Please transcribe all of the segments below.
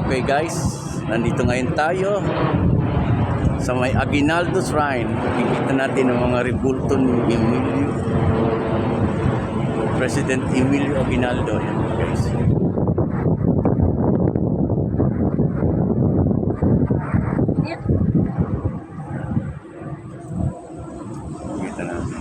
Okay guys, nandito ngayon tayo sa may Aguinaldo Shrine. Nakikita natin ang mga rebulto ni Emilio. President Emilio Aguinaldo. Yan guys. Nakikita natin.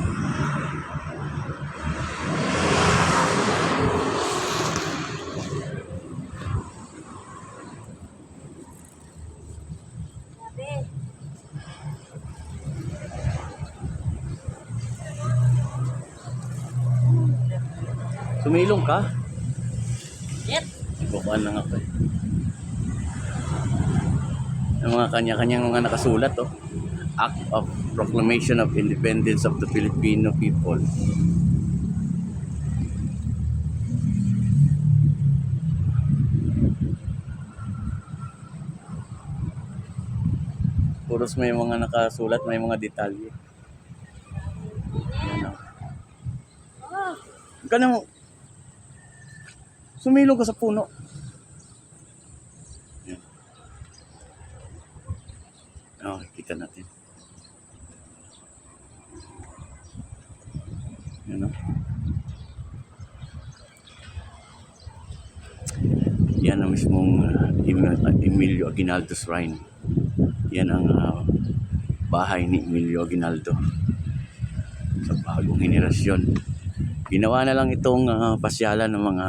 Sumilong ka? Yep. Ibabaan lang ako eh. Ang mga kanya-kanyang mga nakasulat oh. Act of Proclamation of Independence of the Filipino People. Puros may mga nakasulat, may mga detalye. Yan oh. Huwag sumilong ka sa puno. Yan. Oh, kita natin. Yan oh. Yan ang mismong uh, Emilio Aguinaldo Shrine. Yan ang uh, bahay ni Emilio Aguinaldo sa bagong henerasyon. Ginawa na lang itong ah, pasyalan ng mga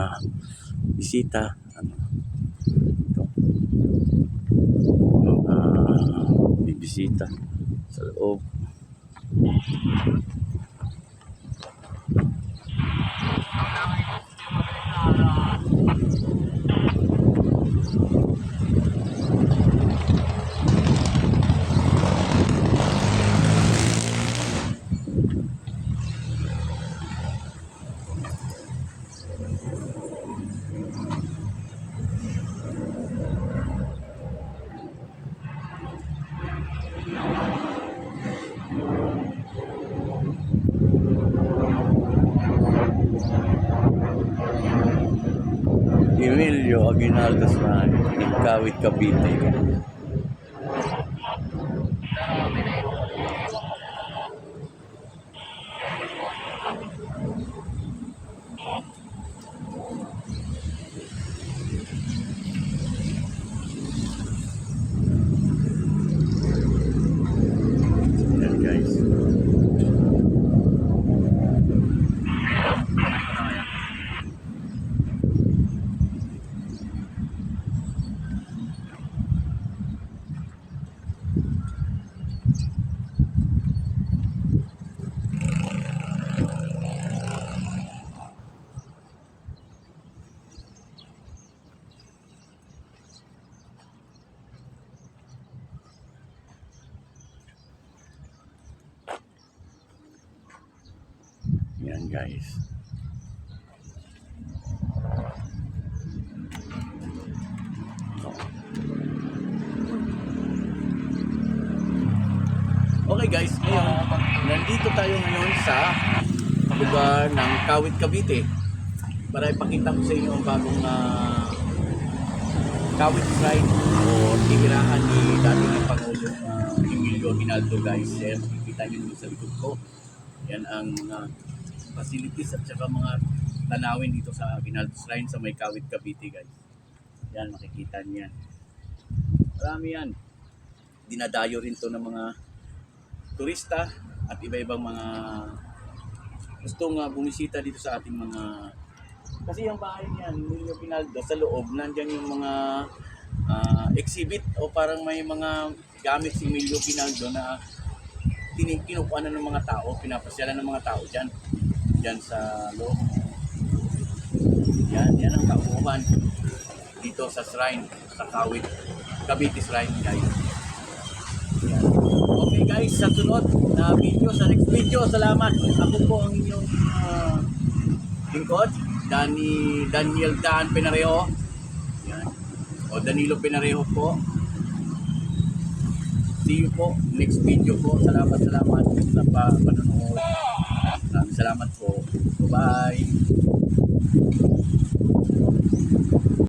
bisita. Ano, ito. Mga bibisita sa loob. Emilio Aguinaldo Shrine, Kawit Cavite. Yan guys. Yan guys. Okay guys, ngayon, nandito tayo ngayon sa lugar ng Kawit Cavite para ipakita ko sa inyo ang bagong ah, Kawit Shrine o tinirahan ni dating Pangulo uh, Emilio Aguinaldo guys. Yan, makikita nyo dito sa likod ko. Yan ang mga facilities at saka mga tanawin dito sa Aguinaldo Shrine sa may Kawit Cavite guys. Yan, makikita niyo. Marami yan. Dinadayo rin to ng mga turista at iba-ibang mga gustong uh, bumisita dito sa ating mga kasi yung bahay niyan, Emilio Pinaldo, sa loob, nandyan yung mga ah, exhibit o parang may mga gamit si Emilio Pinaldo na kinukuha na ng mga tao, pinapasyalan ng mga tao dyan. Dyan sa loob. Yan, yan ang kauuhan dito sa shrine, sa Kawit, Cavite Shrine, guys. Yan. Okay guys, sa sunod na video, sa next video, salamat. Ako po ang inyong ah, lingkod, Dani, Daniel Dan Penarejo. Yan. O Danilo Penarejo po. See you po next video po. Salamat, salamat sa pa panonood. Salamat po. Bye-bye.